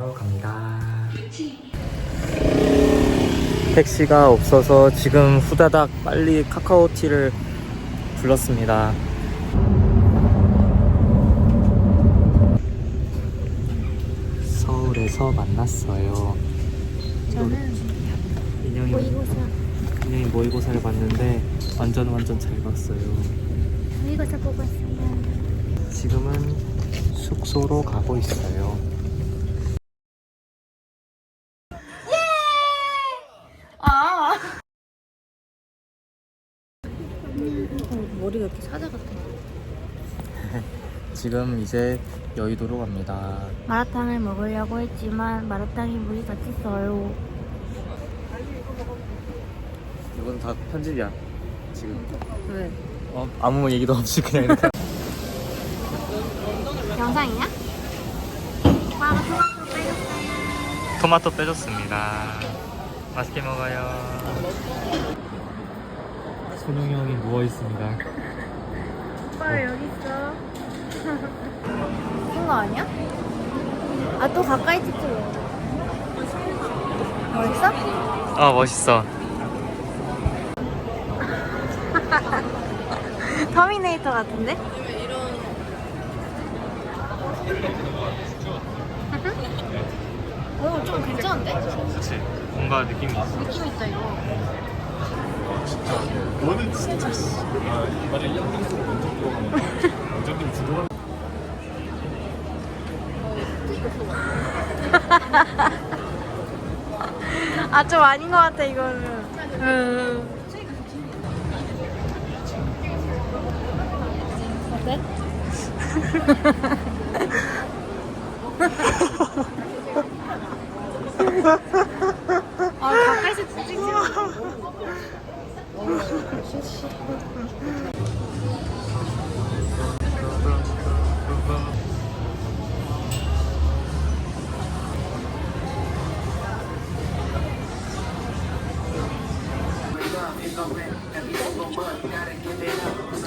하러 갑니다. 택시가 없어서 지금 후다닥 빨리 카카오티를 불렀습니다. 서울에서 만났어요. 저는 인형이 모의고사 인형이 모의고사를 봤는데 완전 완전 잘 봤어요. 모의고사 보고 왔어요. 지금은 숙소로 가고 있어요. 아. 머리가 이렇게 사자 같아. 지금 이제 여의도로 갑니다. 마라탕을 먹으려고 했지만 마라탕이 물이 같았어요. 이건 다 편집이야. 지금 왜? 어, 아무 얘기도 없이 그냥 이렇게. 영상이야? 와, 토마토 빼줬어요. 토마토 빼줬습니다. 맛있게 먹어요. 손흥이 형이 누워 있습니다. 오빠 여기 있어. 큰거 아니야? 아 또 가까이 찍지 왜? 멋있어? 어 멋있어. 터미네이터 같은데? 오, 좀 괜찮은데? 그렇지. 뭔가 느낌이 있어. 느낌 있다 이거. 아 좀 아닌 것 같아 이거는. 음. 어때? 아 가까이서 찍지 마.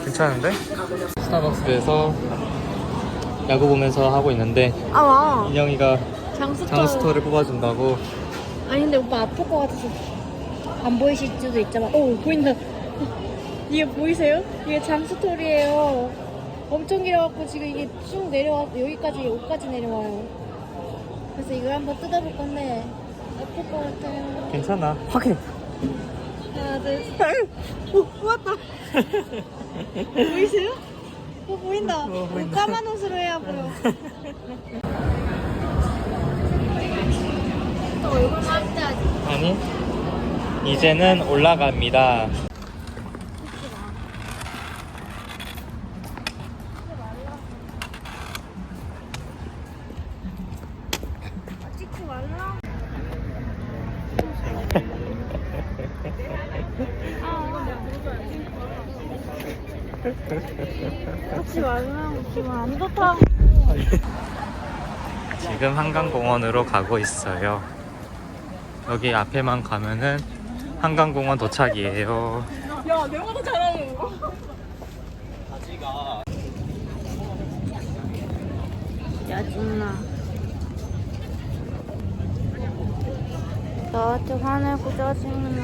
괜찮은데? 스타벅스에서 야구 보면서 하고 있는데 아 와. 인형이가 장수터. 장스토를 뽑아준다고 아니 근데 오빠 아플 것 같아서 안 보이실 수도 있잖아. 오 보인다. 이게 보이세요? 이게 장수털이에요. 엄청 길어갖고 지금 이게 쭉 내려와 여기까지 옷까지 내려와요. 그래서 이걸 한번 뜯어볼 건데 아플 것 같아요. 괜찮아. 확인. 하나 둘 셋. 오 왔다. 보이세요? 어 보인다. 어, 보인다. 까만 옷으로 해야 보여. 또 얼굴만 떼야지. 아니 이제는 올라갑니다. 지금 한강공원으로 가고 있어요. 여기 앞에만 가면은 한강공원 도착이에요. 야, 내가 더 잘하는 거. 짜증나. 나한테 화내고 짜증나.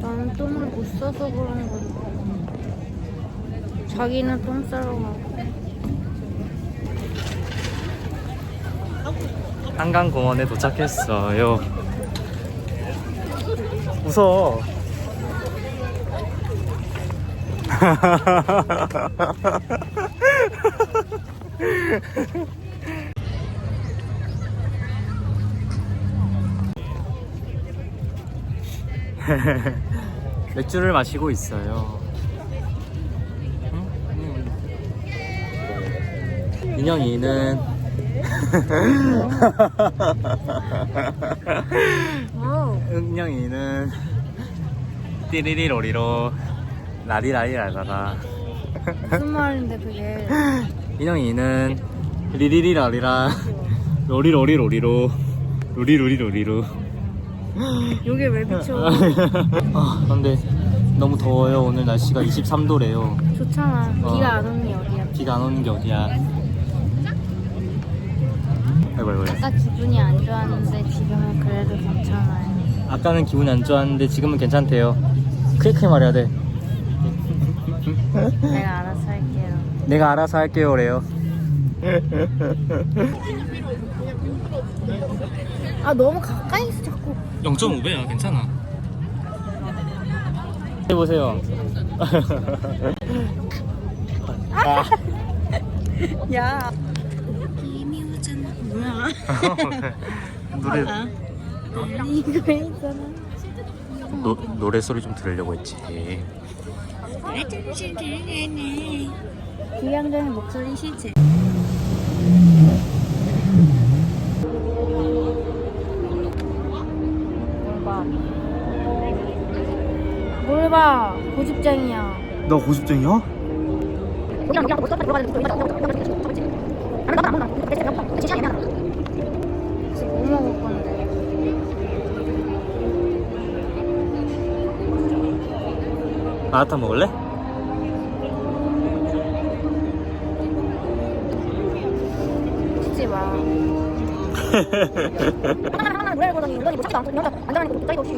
나는 똥을 못 싸서 그런 건데. 자기는 똥 싸러 가고. 한강공원에 도착했어요. 웃어. 맥주를 마시고 있어요. 응? 인형이는 오. 은영이는 띠리리 로리로 라리라리 라라라 무슨 말인데 그게. 인영이는 리리리 라리라 로리 로리 로리로 로리 로리 로리로 여기 왜 비춰? 아 근데 너무 더워요 오늘 날씨가 23도래요 좋잖아. 어. 비가 안 오는 게 어디야. 비가 안 오는 게 어디야 아이고 아이고 아까 기분이 안 좋았는데 지금은 그래도 괜찮아요. 아까는 기분이 안 좋았는데 지금은 괜찮대요. 크게 크게 말해야 돼. 내가 알아서 할게요. 내가 알아서 할게요 그래요. 아 너무 가까이서 자꾸. 0.5배야 괜찮아. 해보세요. 아. 야 뭐야 노래 이거 있잖아 노, 노래 소리 좀 들으려고 했지 기양전의 목소리 실제. 뭘봐 뭘봐 고집쟁이야. 너 고집쟁이야? 마라탕 먹을래? 찍지 마 노래를 보더니 뭐 찾지도 않고 없이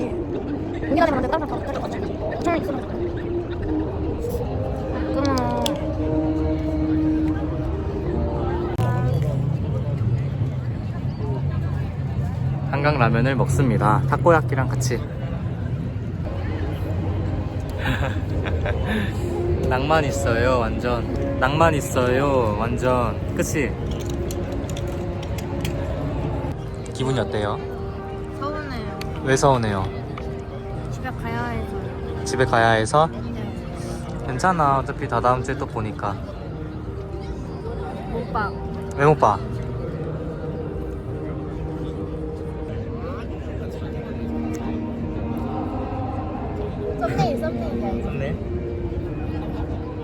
다른 사람 다 한강 라면을 먹습니다. 타코야끼랑 같이. 낭만 있어요, 완전. 낭만 있어요, 완전. 그치? 기분이 어때요? 서운해요 왜 서운해요? 집에 가야 해서 집에 가야 해서? 네. 괜찮아. 어차피 다 다음 주에 또 보니까. 못봐 왜못 봐?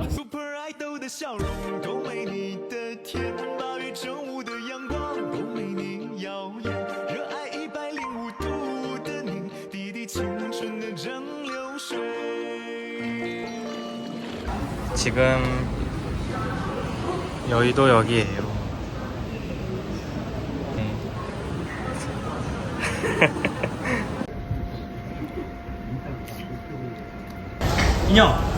，Super Idol 的笑容都没你的甜，八月正午的阳光都没你耀眼，热爱一百零五度的你，滴滴青春的蒸馏水。 지금 여의도 역이에요. 인형.